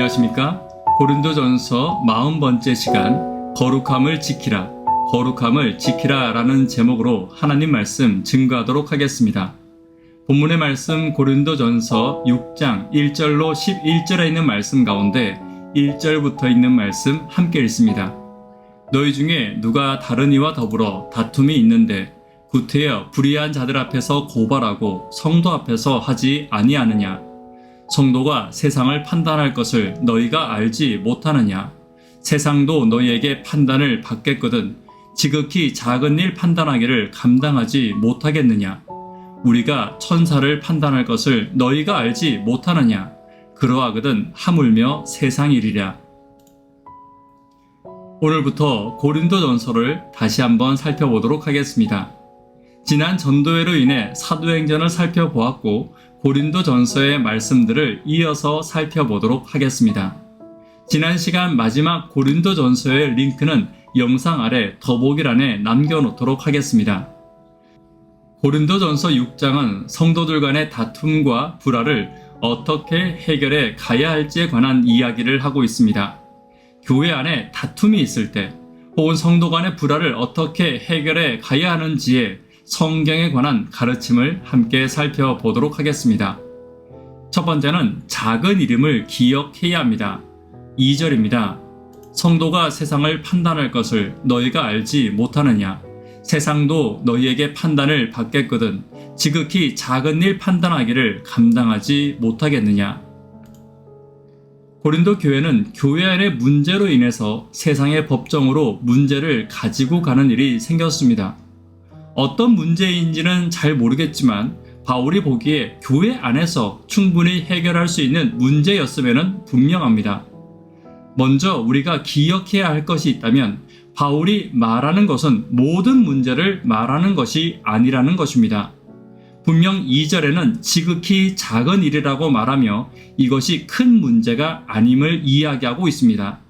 안녕하십니까? 고린도전서 40번째 시간 거룩함을 지키라 거룩함을 지키라 라는 제목으로 하나님 말씀 증거하도록 하겠습니다. 본문의 말씀 고린도전서 6장 1절로 11절에 있는 말씀 가운데 1절부터 있는 말씀 함께 읽습니다. 너희 중에 누가 다른 이와 더불어 다툼이 있는데 구태여 불의한 자들 앞에서 고발하고 성도 앞에서 하지 아니하느냐 성도가 세상을 판단할 것을 너희가 알지 못하느냐? 세상도 너희에게 판단을 받겠거든 지극히 작은 일 판단하기를 감당하지 못하겠느냐? 우리가 천사를 판단할 것을 너희가 알지 못하느냐? 그러하거든 하물며 세상 일이랴. 오늘부터 고린도전서를 다시 한번 살펴보도록 하겠습니다. 지난 전도회로 인해 사도행전을 살펴보았고 고린도 전서의 말씀들을 이어서 살펴보도록 하겠습니다. 지난 시간 마지막 고린도 전서의 링크는 영상 아래 더보기란에 남겨놓도록 하겠습니다. 고린도 전서 6장은 성도들 간의 다툼과 불화를 어떻게 해결해 가야 할지에 관한 이야기를 하고 있습니다. 교회 안에 다툼이 있을 때 혹은 성도 간의 불화를 어떻게 해결해 가야 하는지에 성경에 관한 가르침을 함께 살펴보도록 하겠습니다. 첫 번째는 작은 이름을 기억해야 합니다. 2절입니다. 성도가 세상을 판단할 것을 너희가 알지 못하느냐? 세상도 너희에게 판단을 받겠거든 지극히 작은 일 판단하기를 감당하지 못하겠느냐? 고린도 교회는 교회 안의 문제로 인해서 세상의 법정으로 문제를 가지고 가는 일이 생겼습니다. 어떤 문제인지는 잘 모르겠지만 바울이 보기에 교회 안에서 충분히 해결할 수 있는 문제였음에는 분명합니다. 먼저 우리가 기억해야 할 것이 있다면 바울이 말하는 것은 모든 문제를 말하는 것이 아니라는 것입니다. 분명 2절에는 지극히 작은 일이라고 말하며 이것이 큰 문제가 아님을 이야기하고 있습니다.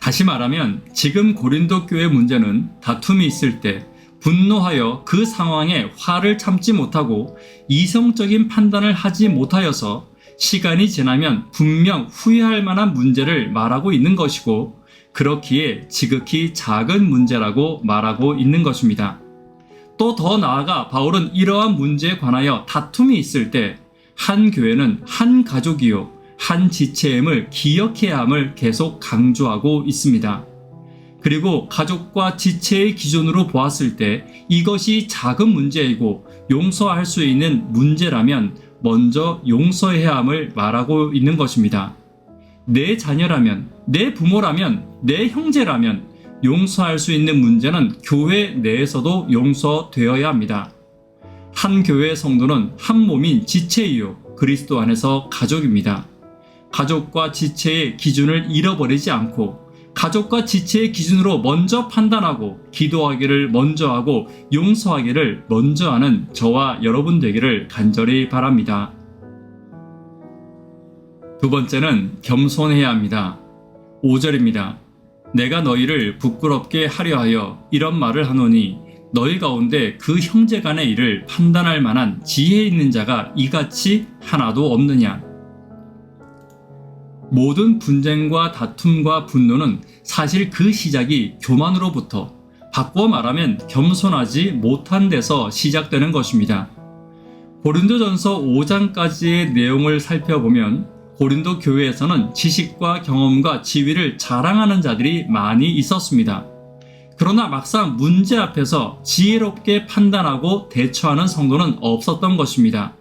다시 말하면 지금 고린도 교회 문제는 다툼이 있을 때 분노하여 그 상황에 화를 참지 못하고 이성적인 판단을 하지 못하여서 시간이 지나면 분명 후회할 만한 문제를 말하고 있는 것이고 그렇기에 지극히 작은 문제라고 말하고 있는 것입니다. 또 더 나아가 바울은 이러한 문제에 관하여 다툼이 있을 때 한 교회는 한 가족이요, 한 지체임을 기억해야 함을 계속 강조하고 있습니다. 그리고 가족과 지체의 기준으로 보았을 때 이것이 작은 문제이고 용서할 수 있는 문제라면 먼저 용서해야 함을 말하고 있는 것입니다. 내 자녀라면, 내 부모라면, 내 형제라면 용서할 수 있는 문제는 교회 내에서도 용서되어야 합니다. 한 교회의 성도는 한 몸인 지체이요 그리스도 안에서 가족입니다. 가족과 지체의 기준을 잃어버리지 않고 가족과 지체의 기준으로 먼저 판단하고 기도하기를 먼저 하고 용서하기를 먼저 하는 저와 여러분 되기를 간절히 바랍니다. 두 번째는 겸손해야 합니다. 5절입니다. 내가 너희를 부끄럽게 하려 하여 이런 말을 하노니 너희 가운데 그 형제 간의 일을 판단할 만한 지혜 있는 자가 이같이 하나도 없느냐? 모든 분쟁과 다툼과 분노는 사실 그 시작이 교만으로부터 바꿔 말하면 겸손하지 못한 데서 시작되는 것입니다. 고린도전서 5장까지의 내용을 살펴보면 고린도 교회에서는 지식과 경험과 지위를 자랑하는 자들이 많이 있었습니다. 그러나 막상 문제 앞에서 지혜롭게 판단하고 대처하는 성도는 없었던 것입니다.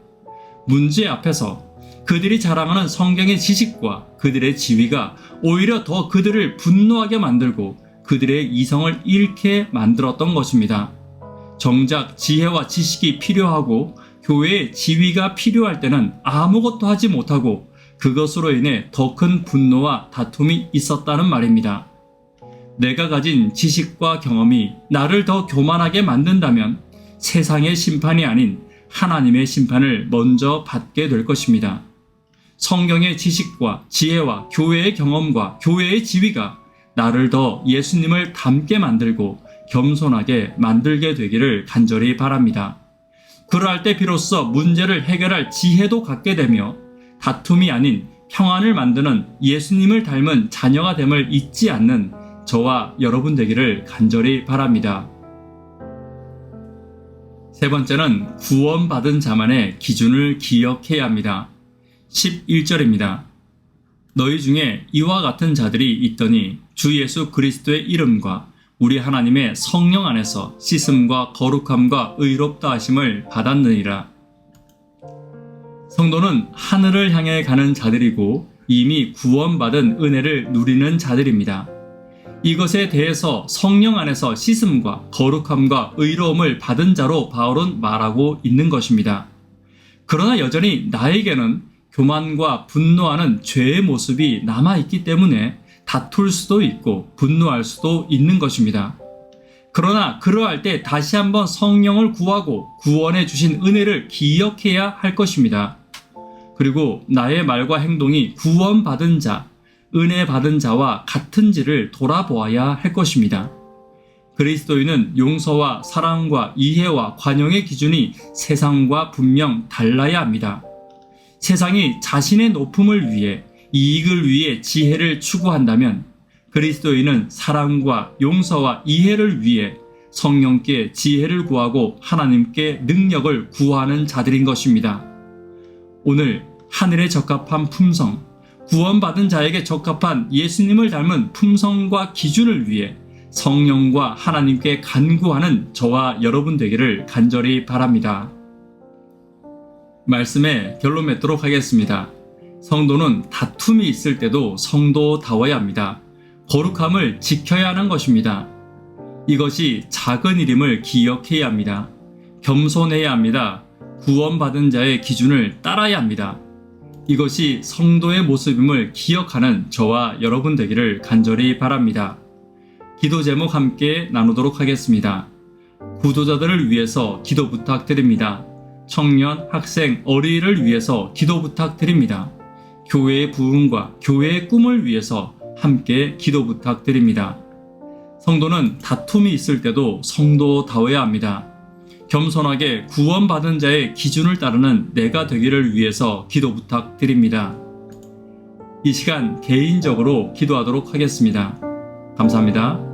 문제 앞에서 그들이 자랑하는 성경의 지식과 그들의 지위가 오히려 더 그들을 분노하게 만들고 그들의 이성을 잃게 만들었던 것입니다. 정작 지혜와 지식이 필요하고 교회의 지위가 필요할 때는 아무것도 하지 못하고 그것으로 인해 더 큰 분노와 다툼이 있었다는 말입니다. 내가 가진 지식과 경험이 나를 더 교만하게 만든다면 세상의 심판이 아닌 하나님의 심판을 먼저 받게 될 것입니다. 성경의 지식과 지혜와 교회의 경험과 교회의 지위가 나를 더 예수님을 닮게 만들고 겸손하게 만들게 되기를 간절히 바랍니다. 그러할 때 비로소 문제를 해결할 지혜도 갖게 되며 다툼이 아닌 평안을 만드는 예수님을 닮은 자녀가 됨을 잊지 않는 저와 여러분 되기를 간절히 바랍니다. 세 번째는 구원받은 자만의 기준을 기억해야 합니다. 11절입니다. 너희 중에 이와 같은 자들이 있더니 주 예수 그리스도의 이름과 우리 하나님의 성령 안에서 씻음과 거룩함과 의롭다 하심을 받았느니라. 성도는 하늘을 향해 가는 자들이고 이미 구원받은 은혜를 누리는 자들입니다. 이것에 대해서 성령 안에서 씻음과 거룩함과 의로움을 받은 자로 바울은 말하고 있는 것입니다. 그러나 여전히 나에게는 교만과 분노하는 죄의 모습이 남아있기 때문에 다툴 수도 있고 분노할 수도 있는 것입니다. 그러나 그러할 때 다시 한번 성령을 구하고 구원해 주신 은혜를 기억해야 할 것입니다. 그리고 나의 말과 행동이 구원받은 자, 은혜 받은 자와 같은지를 돌아보아야 할 것입니다. 그리스도인은 용서와 사랑과 이해와 관용의 기준이 세상과 분명 달라야 합니다. 세상이 자신의 높음을 위해 이익을 위해 지혜를 추구한다면 그리스도인은 사랑과 용서와 이해를 위해 성령께 지혜를 구하고 하나님께 능력을 구하는 자들인 것입니다. 오늘 하늘에 적합한 품성, 구원받은 자에게 적합한 예수님을 닮은 품성과 기준을 위해 성령과 하나님께 간구하는 저와 여러분 되기를 간절히 바랍니다. 말씀에 결론 맺도록 하겠습니다. 성도는 다툼이 있을 때도 성도다워야 합니다. 거룩함을 지켜야 하는 것입니다. 이것이 작은 일임을 기억해야 합니다. 겸손해야 합니다. 구원받은 자의 기준을 따라야 합니다. 이것이 성도의 모습임을 기억하는 저와 여러분 되기를 간절히 바랍니다. 기도 제목 함께 나누도록 하겠습니다. 구도자들을 위해서 기도 부탁드립니다. 청년, 학생, 어린이를 위해서 기도 부탁드립니다. 교회의 부흥과 교회의 꿈을 위해서 함께 기도 부탁드립니다. 성도는 다툼이 있을 때도 성도다워야 합니다. 겸손하게 구원받은 자의 기준을 따르는 내가 되기를 위해서 기도 부탁드립니다. 이 시간 개인적으로 기도하도록 하겠습니다. 감사합니다.